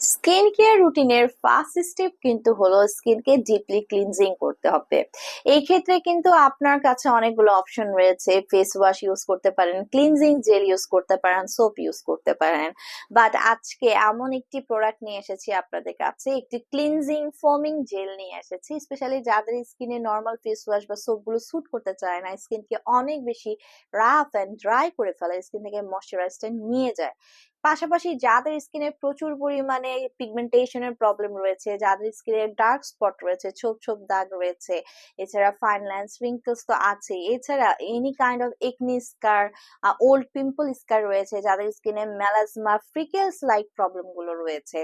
Skin care রুটিনের first step কিন্তু হলো স্কিনকে ডিপলি ক্লিনজিং করতে হবে। এই ক্ষেত্রে কিন্তু আপনার কাছে অনেকগুলো অপশন রয়েছে। ফেস ওয়াশ ইউজ করতে পারেন ক্লিনজিং জেল ইউজ করতে পারেন সোপ ইউজ করতে পারেন। বাট আজকে এমন একটি প্রোডাক্ট নিয়ে এসেছি আপনাদের কাছে, একটি ক্লিনজিং ফোমিং জেল নিয়ে এসেছি। স্পেশালি যাদের স্কিনে নর্মাল ফেস ওয়াশ বা সোপগুলো স্যুট করতে চায় না স্কিনকে অনেক বেশি রাফ অ্যান্ড ড্রাই করে ফেলে স্কিন থেকে ময়শ্চারাইজটা নিয়ে যায়। পাশাপাশি যাদের স্কিনে প্রচুর পরিমাণে পিগমেন্টেশনের প্রবলেম রয়েছে, যাদের স্কিনে ডার্ক স্পট রয়েছে, ছোপ ছোপ দাগ রয়েছে, এছাড়া ফাইন লাইন্স রিঙ্কলস তো আছে এছাড়া any kind of acne scar old pimple scar রয়েছে, যাদের স্কিনে ম্যালাজমা ফ্রিকেলস লাইক প্রবলেমগুলো রয়েছে।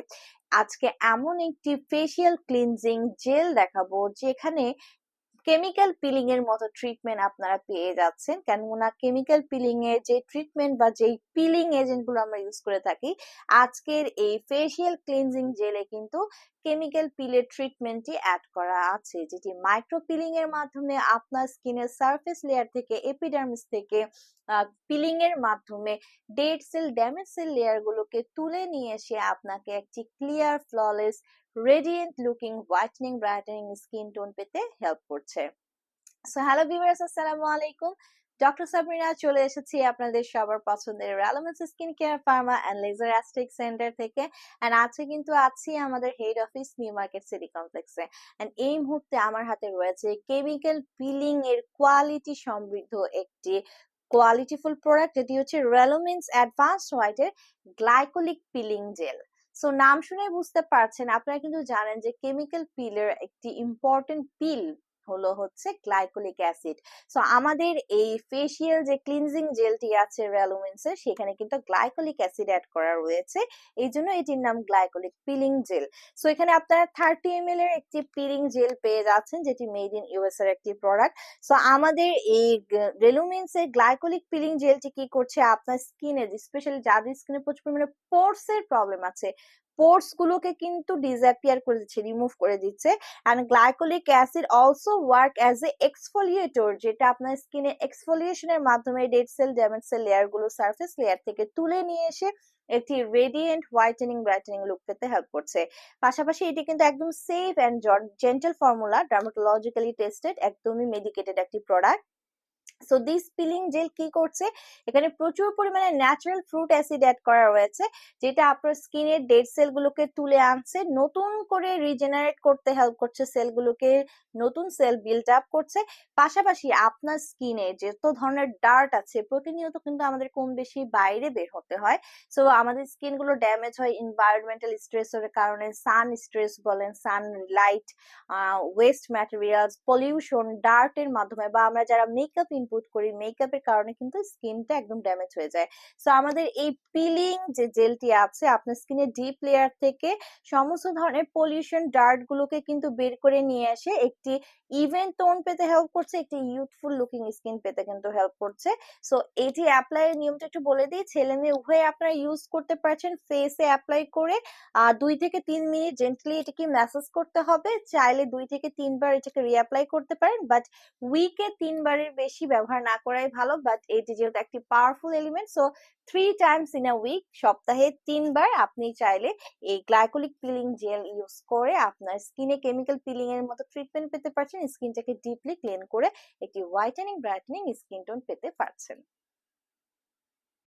আজকে এমন একটি ফেসিয়াল ক্লিনজিং জেল দেখাবো, যেখানে কেমিক্যাল পিলিং এর মতো ট্রিটমেন্ট আপনারা পেয়ে যাচ্ছেন। কেননা কেমিক্যাল পিলিং এর যে ট্রিটমেন্ট বা যেই পিলিং এজেন্টগুলো আমরা ইউজ করে থাকি, আজকের এই ফেসিয়াল ক্লিনজিং জেলে কিন্তু কেমিক্যাল পিলের ট্রিটমেন্টটি অ্যাড করা আছে, যেটি মাইক্রো পিলিং এর মাধ্যমে আপনার স্কিনের সারফেস লেয়ার থেকে এপিডার্মিস থেকে পিলিং এর মাধ্যমে dead cell damage cell layer গুলোকে তুলে নিয়ে এসে আপনাকে একটি clear flawless radiant looking whitening brightening skin tone পেতে হেল্প করছে। সো হ্যালো ভিউয়ার্স আসসালামু আলাইকুম। ডক্টর সাবরিনা চলে এসেছি আপনাদের সবার পছন্দের রেলামেন্স skin care pharma and laser aesthetic center থেকে। অ্যান্ড আজকে কিন্তু আছি আমাদের head office new market city কমপ্লেক্সে অ্যান্ড এই মুহূর্তে আমার হাতে রয়েছে কেমিক্যাল পিলিং এর কোয়ালিটি সমৃদ্ধ একটি কোয়ালিটিফুল প্রোডাক্ট যেটি হচ্ছে রেলোমিন্স অ্যাডভান্সড হোয়াইটের গ্লাইকোলিক পিলিং জেল সো নাম শুনে বুঝতে পারছেন। আপনারা কিন্তু জানেন যে কেমিক্যাল পিলের একটি ইম্পর্টেন্ট পিল হলো হচ্ছে গ্লাইকোলিক অ্যাসিড সো আমাদের এই ফেসিয়াল যে ক্লিনজিং জেলটি আছে রেলুমেন্স এর, সেখানে কিন্তু গ্লাইকোলিক অ্যাসিড অ্যাড করা রয়েছে। এই জন্য এটির নাম গ্লাইকোলিক পিলিং জেল সো এখানে আপনারা থার্টি এম এল এর একটি পিলিং জেল পেয়ে যাচ্ছেন, যেটি মেড ইন ইউএস এর একটি প্রোডাক্ট সো আমাদের এই রেলুমেন্স এর গ্লাইকোলিক পিলিং জেলটি কি করছে? আপনার স্কিনে স্পেশালি যাদের স্কিনে প্রচুর পরিমাণে পোর্স এর প্রবলেম আছে পোর্স গুলোকে কিন্তু ডিসঅ্যাপিয়ার করে দিচ্ছে রিমুভ করে দিচ্ছে। And glycolic acid also work as a exfoliator যেটা আপনার স্কিনে এক্সফোলিয়েশনের মাধ্যমে ডেড সেল ড্যামেজ সেল লেয়ারগুলো সারফেস লেয়ার থেকে তুলে নিয়ে এসে একটি রেডিয়েন্ট হোয়াইটেনিং ব্রাইটেনিং লুক পেতে হেল্প করছে। পাশাপাশি এটি কিন্তু একদম safe and gentle formula dermatologically tested একদমই মেডিকেটেড একটি product so this peeling gel কি করছে? এখানে প্রচুর পরিমাণে ন্যাচারাল ফ্রুট অ্যাসিড অ্যাড করা রয়েছে, যেটা আপনার স্কিনের ডেড সেলগুলোকে তুলে আনছে। নতুন করে রিজেনারেট করতে হেল্প করছে সেলগুলোকে নতুন সেল বিল্ড আপ করছে। পাশাপাশি আপনার স্কিনে যত ধরনের ডার্ট আছে, প্রতিনিয়ত কিন্তু আমাদের কম বেশি বাইরে বের হতে হয়। সো আমাদের স্কিনগুলো ড্যামেজ হয় এনভায়রনমেন্টাল স্ট্রেসের কারণে সান স্ট্রেস বলেন sun light waste materials pollution ডার্টের মাধ্যমে বা আমরা যারা মেকআপ ইনপুট করি মেকআপের কারণে কিন্তু স্কিনটা একদম ড্যামেজ হয়ে যায়। সো আমাদের এই পিলিং যে জেলটি আছে, আপনার স্কিনের ডিপ লেয়ার থেকে সমস্ত ধরনের পলিউশন ডার্ট গুলোকে কিন্তু বের করে নিয়ে এসে একটি ইভেন টোন পেতে হেল্প করছে, একটি ইউথফুল লুকিং স্কিন পেতে কিন্তু হেল্প করছে। সো এটি অ্যাপ্লাই নিয়মটা একটু বলে দিই, ছেলে মেয়ে উভয়ে আপনারা ইউজ করতে পারছেন ফেসে অ্যাপ্লাই করে। আর দুই থেকে তিন মিনিট জেন্টলি এটাকে ম্যাসাজ করতে হবে, চাইলে দুই থেকে তিনবার এটাকে রিঅ্যাপ্লাই করতে পারেন। বাট উইকে তিনবারের বেশি ব্যবহার না করাই ভালো বাট এটি যেহেতু একটি powerful element so three times in a week সপ্তাহে তিনবার আপনি চাইলে এই গ্লাইকোলিক পিলিং জেল ইউজ করে আপনার স্কিনে কেমিক্যাল পিলিং এর মতো ট্রিটমেন্ট পেতে পারছেন। স্কিনটাকে ডিপলি ক্লিন করে একটি হোয়াইটেনিং ব্রাইটেনিং স্কিন টোন পেতে পারছেন।